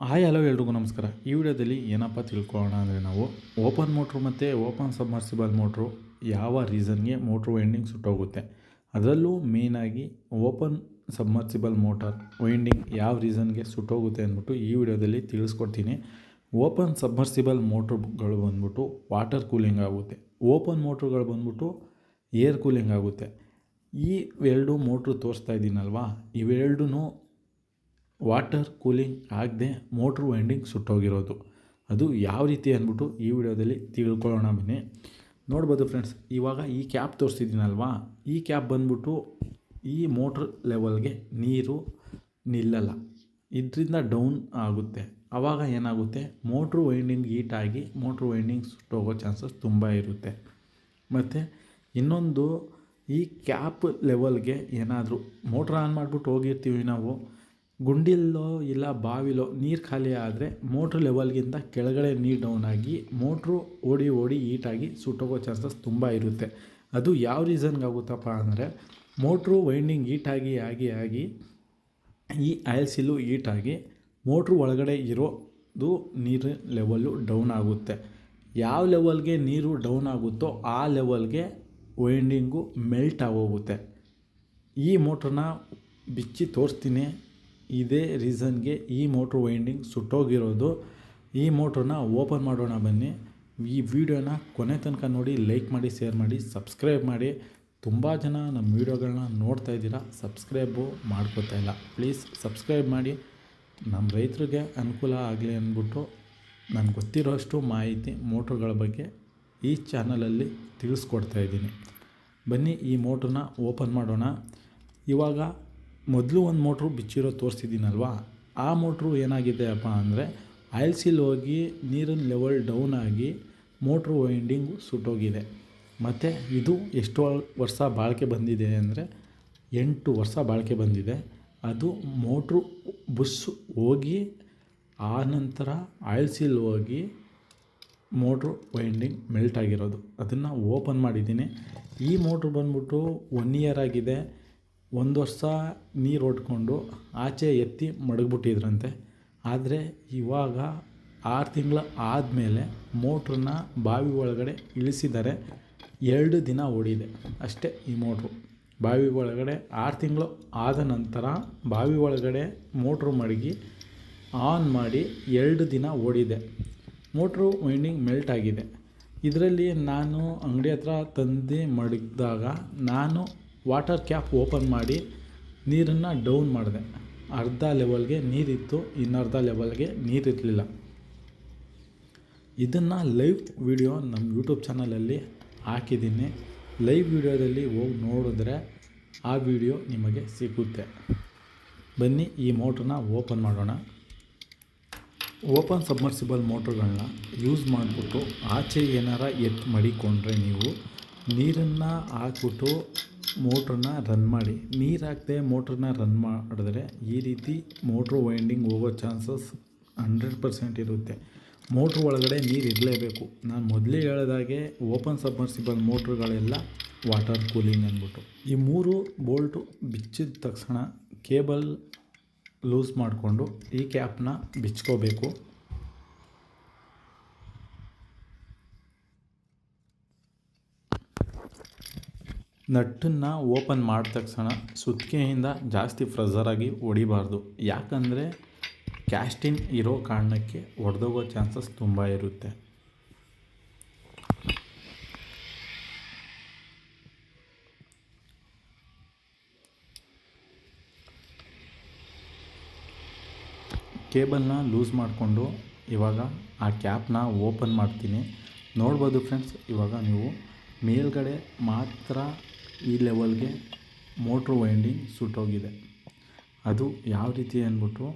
Hi, hello ಎಲ್ರಿಗೂ ನಮಸ್ಕಾರ. ಈ ವಿಡಿಯೋದಲ್ಲಿ ಏನಪ್ಪ ತಿಳ್ಕೊಳ್ಳೋಣ ಅಂದರೆ ನಾವು ಓಪನ್ ಮೋಟ್ರು ಮತ್ತು ಓಪನ್ ಸಬ್ಮರ್ಸಿಬಲ್ ಮೋಟ್ರು ಯಾವ ರೀಸನ್ಗೆ ಮೋಟ್ರು ವೈಂಡಿಂಗ್ ಸುಟ್ಟೋಗುತ್ತೆ ಅದರಲ್ಲೂ ಮೇನಾಗಿ ಓಪನ್ ಸಬ್ಮರ್ಸಿಬಲ್ ಮೋಟಾರ್ ವೈಂಡಿಂಗ್ ಯಾವ ರೀಸನ್ಗೆ ಸುಟ್ಟೋಗುತ್ತೆ ಅಂದ್ಬಿಟ್ಟು ಈ ವಿಡಿಯೋದಲ್ಲಿ ತಿಳಿಸ್ಕೊಡ್ತೀನಿ. ಓಪನ್ ಸಬ್ಮರ್ಸಿಬಲ್ ಮೋಟ್ರ್ಗಳು ಬಂದ್ಬಿಟ್ಟು ವಾಟರ್ ಕೂಲಿಂಗ್ ಆಗುತ್ತೆ. ಓಪನ್ ಮೋಟ್ರ್ಗಳು ಬಂದ್ಬಿಟ್ಟು ಏರ್ ಕೂಲಿಂಗ್ ಆಗುತ್ತೆ. ಈ ಎರಡು ಮೋಟ್ರು ತೋರಿಸ್ತಾ ಇದ್ದೀನಲ್ವಾ? ಇವೆರಡೂ ವಾಟರ್ ಕೂಲಿಂಗ್ ಆಗದೆ ಮೋಟ್ರ್ ವೈಂಡಿಂಗ್ ಸುಟ್ಟೋಗಿರೋದು. ಅದು ಯಾವ ರೀತಿ ಅಂದ್ಬಿಟ್ಟು ಈ ವಿಡಿಯೋದಲ್ಲಿ ತಿಳ್ಕೊಳ್ಳೋಣ ಬನ್ನಿ. ನೋಡ್ಬೋದು ಫ್ರೆಂಡ್ಸ್, ಇವಾಗ ಈ ಕ್ಯಾಪ್ ತೋರಿಸ್ತಿದ್ದೀನಲ್ವಾ ಈ ಕ್ಯಾಪ್ ಬಂದ್ಬಿಟ್ಟು ಈ ಮೋಟ್ರ್ ಲೆವೆಲ್ಗೆ ನೀರು ನಿಲ್ಲಲ್ಲ. ಇದರಿಂದ ಡೌನ್ ಆಗುತ್ತೆ. ಆವಾಗ ಏನಾಗುತ್ತೆ? ಮೋಟ್ರ್ ವೈಂಡಿಂಗ್ ಹೀಟಾಗಿ ಮೋಟ್ರ್ ವೈಂಡಿಂಗ್ ಸುಟ್ಟೋಗೋ ಚಾನ್ಸಸ್ ತುಂಬ ಇರುತ್ತೆ. ಮತ್ತು ಇನ್ನೊಂದು ಈ ಕ್ಯಾಪ್ ಲೆವೆಲ್ಗೆ ಏನಾದರೂ ಮೋಟ್ರ್ ಆನ್ ಮಾಡಿಬಿಟ್ಟು ಹೋಗಿರ್ತೀವಿ ನಾವು ಗುಂಡಿಲ್ಲೋ ಇಲ್ಲ ಬಾವಿಲೋ ನೀರು ಖಾಲಿ ಆದರೆ ಮೋಟ್ರ್ ಲೆವೆಲ್ಗಿಂತ ಕೆಳಗಡೆ ನೀರು ಡೌನ್ ಆಗಿ ಮೋಟ್ರು ಓಡಿ ಓಡಿ ಈಟಾಗಿ ಸುಟ್ಟೋಗೋ ಚಾನ್ಸಸ್ ತುಂಬ ಇರುತ್ತೆ. ಅದು ಯಾವ ರೀಸನ್ಗೆ ಆಗುತ್ತಪ್ಪ ಅಂದರೆ ಮೋಟ್ರು ವೈಂಡಿಂಗ್ ಈಟಾಗಿ ಆಗಿ ಆಗಿ ಈ ಆಯಿಲ್ ಈಟಾಗಿ ಮೋಟ್ರು ಒಳಗಡೆ ಇರೋದು ನೀರು ಲೆವೆಲ್ಲು ಡೌನ್ ಆಗುತ್ತೆ. ಯಾವ ಲೆವೆಲ್ಗೆ ನೀರು ಡೌನ್ ಆಗುತ್ತೋ ಆ ಲೆವೆಲ್ಗೆ ವೈಂಡಿಂಗು ಮೆಲ್ಟ್ ಆಗೋಗುತ್ತೆ. ಈ ಮೋಟ್ರನ್ನ ಬಿಚ್ಚಿ ತೋರಿಸ್ತೀನಿ. ಇದೇ ರೀಸನ್ಗೆ ಈ ಮೋಟ್ರ್ ವೈಂಡಿಂಗ್ ಸುಟ್ಟೋಗಿರೋದು. ಈ ಮೋಟ್ರನ್ನ ಓಪನ್ ಮಾಡೋಣ ಬನ್ನಿ. ಈ ವಿಡಿಯೋನ ಕೊನೆ ತನಕ ನೋಡಿ, ಲೈಕ್ ಮಾಡಿ, ಶೇರ್ ಮಾಡಿ, ಸಬ್ಸ್ಕ್ರೈಬ್ ಮಾಡಿ. ತುಂಬ ಜನ ನಮ್ಮ ವೀಡಿಯೋಗಳನ್ನ ನೋಡ್ತಾ ಇದ್ದೀರಾ, ಸಬ್ಸ್ಕ್ರೈಬು ಮಾಡ್ಕೋತಾ ಇಲ್ಲ. ಪ್ಲೀಸ್ ಸಬ್ಸ್ಕ್ರೈಬ್ ಮಾಡಿ. ನಮ್ಮ ರೈತರಿಗೆ ಅನುಕೂಲ ಆಗಲಿ ಅಂದ್ಬಿಟ್ಟು ನನಗೆ ಗೊತ್ತಿರೋಷ್ಟು ಮಾಹಿತಿ ಮೋಟ್ರುಗಳ ಬಗ್ಗೆ ಈ ಚಾನಲಲ್ಲಿ ತಿಳಿಸ್ಕೊಡ್ತಾ ಇದ್ದೀನಿ. ಬನ್ನಿ ಈ ಮೋಟ್ರನ್ನ ಓಪನ್ ಮಾಡೋಣ. ಇವಾಗ ಮೊದಲು ಒಂದು ಮೋಟ್ರು ಬಿಚ್ಚಿರೋ ತೋರಿಸ್ತಿದ್ದೀನಲ್ವಾ? ಆ ಮೋಟ್ರು ಏನಾಗಿದೆಯಪ್ಪ ಅಂದರೆ, ಆಯಿಲ್ ಸೀಲ್ ಹೋಗಿ ನೀರಿನ ಲೆವೆಲ್ ಡೌನ್ ಆಗಿ ಮೋಟ್ರು ವೈಂಡಿಂಗು ಸುಟ್ಟೋಗಿದೆ. ಮತ್ತು ಇದು ಎಷ್ಟು ವರ್ಷ ಬಾಳಿಕೆ ಬಂದಿದೆ ಅಂದರೆ, ಎಂಟು ವರ್ಷ ಬಾಳಿಕೆ ಬಂದಿದೆ. ಅದು ಮೋಟ್ರು ಬುಸ್ ಹೋಗಿ, ಆ ನಂತರ ಆಯಿಲ್ ಸೀಲ್ ಹೋಗಿ ಮೋಟ್ರು ವೈಂಡಿಂಗ್ ಮೆಲ್ಟ್ ಆಗಿರೋದು. ಅದನ್ನು ಓಪನ್ ಮಾಡಿದ್ದೀನಿ. ಈ ಮೋಟ್ರು ಬಂದ್ಬಿಟ್ಟು ಒನ್ ಇಯರ್ ಆಗಿದೆ. ಒಂದು ವರ್ಷ ನೀರು ಹೊಡ್ಕೊಂಡು ಆಚೆ ಎತ್ತಿ ಮಡಗಿಬಿಟ್ಟಿದ್ರಂತೆ. ಆದರೆ ಇವಾಗ ಆರು ತಿಂಗಳು ಆದಮೇಲೆ ಮೋಟ್ರನ್ನ ಬಾವಿ ಒಳಗಡೆ ಇಳಿಸಿದರೆ ಎರಡು ದಿನ ಓಡಿದೆ. ಅಷ್ಟೇ ಈ ಮೋಟ್ರು. ಬಾವಿ ಒಳಗಡೆ ಆರು ತಿಂಗಳು ಆದ ನಂತರ ಬಾವಿ ಒಳಗಡೆ ಮೋಟ್ರು ಮಡಗಿ ಆನ್ ಮಾಡಿ ಎರಡು ದಿನ ಓಡಿದೆ. ಮೋಟ್ರು ವೈಂಡಿಂಗ್ ಮೆಲ್ಟ್ ಆಗಿದೆ. ಇದರಲ್ಲಿ ನಾನು ಅಂಗಡಿ ಹತ್ರ ತಂದು ಮಡಗಿದಾಗ ನಾನು ವಾಟರ್ ಕ್ಯಾಪ್ ಓಪನ್ ಮಾಡಿ ನೀರನ್ನು ಡೌನ್ ಮಾಡಿದೆ. ಅರ್ಧ ಲೆವೆಲ್ಗೆ ನೀರಿತ್ತು, ಇನ್ನರ್ಧ ಲೆವೆಲ್ಗೆ ನೀರಿರಲಿಲ್ಲ. ಇದನ್ನು ಲೈವ್ ವಿಡಿಯೋ ನಮ್ಮ ಯೂಟ್ಯೂಬ್ ಚಾನಲಲ್ಲಿ ಹಾಕಿದ್ದೀನಿ. ಲೈವ್ ವಿಡಿಯೋದಲ್ಲಿ ಹೋಗಿ ನೋಡಿದ್ರೆ ಆ ವಿಡಿಯೋ ನಿಮಗೆ ಸಿಗುತ್ತೆ. ಬನ್ನಿ, ಈ ಮೋಟ್ರನ್ನ ಓಪನ್ ಮಾಡೋಣ. ಓಪನ್ ಸಬ್ಮರ್ಸಿಬಲ್ ಮೋಟ್ರ್ಗಳನ್ನ ಯೂಸ್ ಮಾಡಿಬಿಟ್ಟು ಆಚೆ ಏನಾರ ಎತ್ತು ಮಡಿಕೊಂಡ್ರೆ ನೀವು ನೀರನ್ನು ಹಾಕ್ಬಿಟ್ಟು ಮೋಟ್ರನ್ನ ರನ್ ಮಾಡಿ, ನೀರು ಹಾಕದೆ ಮೋಟ್ರನ್ನ ರನ್ ಮಾಡಿದ್ರೆ ಈ ರೀತಿ ಮೋಟ್ರ್ ವೈಂಡಿಂಗ್ ಹೋಗೋ ಚಾನ್ಸಸ್ ಹಂಡ್ರೆಡ್ ಪರ್ಸೆಂಟ್ ಇರುತ್ತೆ. ಮೋಟ್ರ್ ಒಳಗಡೆ ನೀರು ಇರಲೇಬೇಕು. ನಾನು ಮೊದಲೇ ಹೇಳಿದಾಗೆ ಓಪನ್ ಸಬ್ಮರ್ಸಿಬಲ್ ಮೋಟ್ರ್ಗಳೆಲ್ಲ ವಾಟರ್ ಕೂಲಿಂಗ್ ಅಂದ್ಬಿಟ್ಟು. ಈ ಮೂರು ಬೋಲ್ಟು ಬಿಚ್ಚಿದ ತಕ್ಷಣ ಕೇಬಲ್ ಲೂಸ್ ಮಾಡಿಕೊಂಡು ಈ ಕ್ಯಾಪ್ನ ಬಿಚ್ಕೋಬೇಕು. ನಟ್ಟನ್ನು ಓಪನ್ ಮಾಡಿದ ತಕ್ಷಣ ಸುತ್ತಿಗೆಯಿಂದ ಜಾಸ್ತಿ ಫ್ರೆಝರಾಗಿ ಹೊಡಿಬಾರ್ದು. ಯಾಕಂದರೆ ಕ್ಯಾಸ್ಟಿನ್ ಇರೋ ಕಾರಣಕ್ಕೆ ಒಡೆದೋಗೋ ಚಾನ್ಸಸ್ ತುಂಬ ಇರುತ್ತೆ. ಕೇಬಲ್ನ ಲೂಸ್ ಮಾಡಿಕೊಂಡು ಇವಾಗ ಆ ಕ್ಯಾಪ್ನ ಓಪನ್ ಮಾಡ್ತೀನಿ. ನೋಡ್ಬೋದು ಫ್ರೆಂಡ್ಸ್, ಇವಾಗ ನೀವು ಮೇಲ್ಗಡೆ ಮಾತ್ರ ಈ ಲೆವೆಲ್ಗೆ ಮೋಟ್ರು ವೈಂಡಿಂಗ್ ಸುಟ್ಟೋಗಿದೆ ಅದು ಯಾವ ರೀತಿ ಅಂದ್ಬಿಟ್ಟು,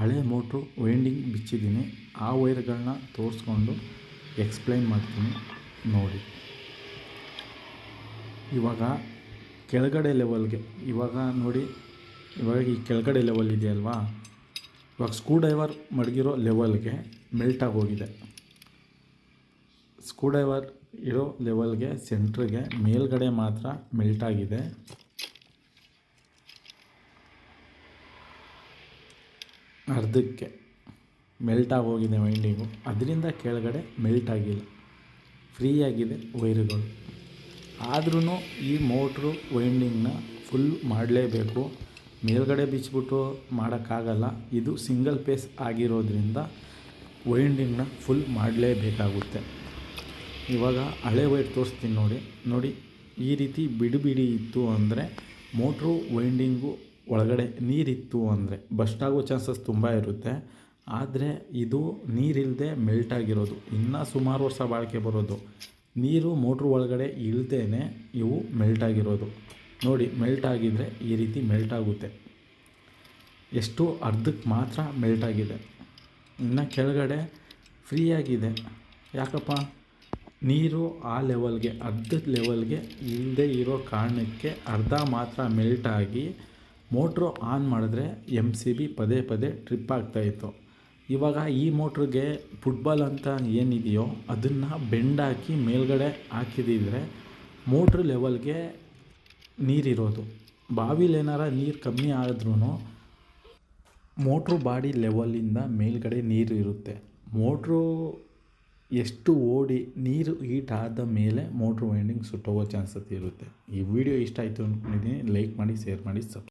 ಹಳೆ ಮೋಟ್ರು ವೈಂಡಿಂಗ್ ಬಿಚ್ಚಿದ್ದೀನಿ. ಆ ವೈರ್ಗಳನ್ನ ತೋರಿಸ್ಕೊಂಡು ಎಕ್ಸ್ಪ್ಲೈನ್ ಮಾಡ್ತೀನಿ ನೋಡಿ. ಇವಾಗ ಕೆಳಗಡೆ ಲೆವೆಲ್ಗೆ ಇವಾಗ ನೋಡಿ, ಇವಾಗ ಈ ಕೆಳಗಡೆ ಲೆವೆಲ್ ಇದೆಯಲ್ವಾ? ಇವಾಗ ಸ್ಕ್ರೂ ಡ್ರೈವರ್ ಮಡಗಿರೋ ಲೆವೆಲ್ಗೆ ಮೆಲ್ಟಾಗಿ ಹೋಗಿದೆ ಸ್ಕ್ರೂ ಡ್ರೈವರ್ ಇರೋ ಲೆವೆಲ್ಗೆ ಸೆಂಟ್ರಿಗೆ ಮೇಲ್ಗಡೆ ಮಾತ್ರ ಮೆಲ್ಟಾಗಿದೆ ಅರ್ಧಕ್ಕೆ ಮೆಲ್ಟ್ ಆಗೋಗಿದೆ ವೈಂಡಿಂಗು ಅದರಿಂದ ಕೆಳಗಡೆ ಮೆಲ್ಟ್ ಆಗಿಲ್ಲ. ಫ್ರೀಯಾಗಿದೆ ವೈರುಗಳು ಆದ್ರೂ ಈ ಮೋಟ್ರು ವೈಂಡಿಂಗ್ನ ಫುಲ್ ಮಾಡಲೇಬೇಕು. ಮೇಲ್ಗಡೆ ಬಿಚ್ಚಿಬಿಟ್ಟು ಮಾಡೋಕ್ಕಾಗಲ್ಲ. ಇದು ಸಿಂಗಲ್ ಪೇಸ್ ಆಗಿರೋದ್ರಿಂದ ವೈಂಡಿಂಗ್ನ ಫುಲ್ ಮಾಡಲೇಬೇಕಾಗುತ್ತೆ. ಇವಾಗ ಹಳೆ ವೈರ್ ತೋರಿಸ್ತೀನಿ ನೋಡಿ. ನೋಡಿ, ಈ ರೀತಿ ಬಿಡಿ ಬಿಡಿ ಇತ್ತು ಅಂದರೆ, ಮೋಟ್ರು ವೈಂಡಿಂಗು ಒಳಗಡೆ ನೀರಿತ್ತು ಅಂದರೆ ಬಸ್ಟ್ ಆಗೋ ಚಾನ್ಸಸ್ ತುಂಬ ಇರುತ್ತೆ. ಆದರೆ ಇದು ನೀರಿಲ್ಲದೆ ಮೆಲ್ಟ್ ಆಗಿರೋದು. ಇನ್ನೂ ಸುಮಾರು ವರ್ಷ ಬಾಳಿಕೆ ಬರೋದು. ನೀರು ಮೋಟ್ರ್ ಒಳಗಡೆ ಇಳ್ದೇ ಇವು ಮೆಲ್ಟ್ ಆಗಿರೋದು. ನೋಡಿ ಮೆಲ್ಟ್ ಆಗಿದ್ರೆ ಈ ರೀತಿ ಮೆಲ್ಟ್ ಆಗುತ್ತೆ. ಎಷ್ಟು ಅರ್ಧಕ್ಕೆ ಮಾತ್ರ ಮೆಲ್ಟ್ ಆಗಿದೆ. ಇನ್ನು ಕೆಳಗಡೆ ಫ್ರೀಯಾಗಿದೆ ಯಾಕಪ್ಪ? ನೀರು ಆ ಲೆವೆಲ್ಗೆ ಅರ್ಧದ ಲೆವೆಲ್ಗೆ ಹಿಂದೆ ಇರೋ ಕಾರಣಕ್ಕೆ ಅರ್ಧ ಮಾತ್ರ ಮೆಲ್ಟಾಗಿ ಮೋಟ್ರು ಆನ್ ಮಾಡಿದ್ರೆ ಎಂ ಸಿ ಬಿ ಪದೇ ಪದೇ ಟ್ರಿಪ್ ಆಗ್ತಾಯಿತ್ತು ಇವಾಗ ಈ ಮೋಟ್ರಿಗೆ ಫುಟ್ಬಾಲ್ ಅಂತ ಏನಿದೆಯೋ ಅದನ್ನು ಬೆಂಡ್ ಹಾಕಿ ಮೇಲ್ಗಡೆ ಹಾಕಿದಿದ್ರೆ ಮೋಟ್ರ್ ಲೆವೆಲ್ಗೆ ನೀರಿರೋದು. ಬಾವಿಲಿ ಏನಾರ ನೀರು ಕಮ್ಮಿ ಆದ್ರೂ ಮೋಟ್ರು ಬಾಡಿ ಲೆವೆಲಿಂದ ಮೇಲ್ಗಡೆ ನೀರು ಇರುತ್ತೆ ಮೋಟ್ರು ಎಷ್ಟು ಓಡಿ ನೀರು ಹೀಟ್ ಆದ ಮೇಲೆ ಮೋಟ್ರ್ ವೈಂಡಿಂಗ್ ಸುಟ್ಟೋಗೋ ಚಾನ್ಸಸ್ ಇರುತ್ತೆ. ಈ ವಿಡಿಯೋ ಇಷ್ಟ ಆಯಿತು ಅಂದ್ಕೊಂಡಿದ್ದೀನಿ ಲೈಕ್ ಮಾಡಿ ಶೇರ್ ಮಾಡಿ ಸಬ್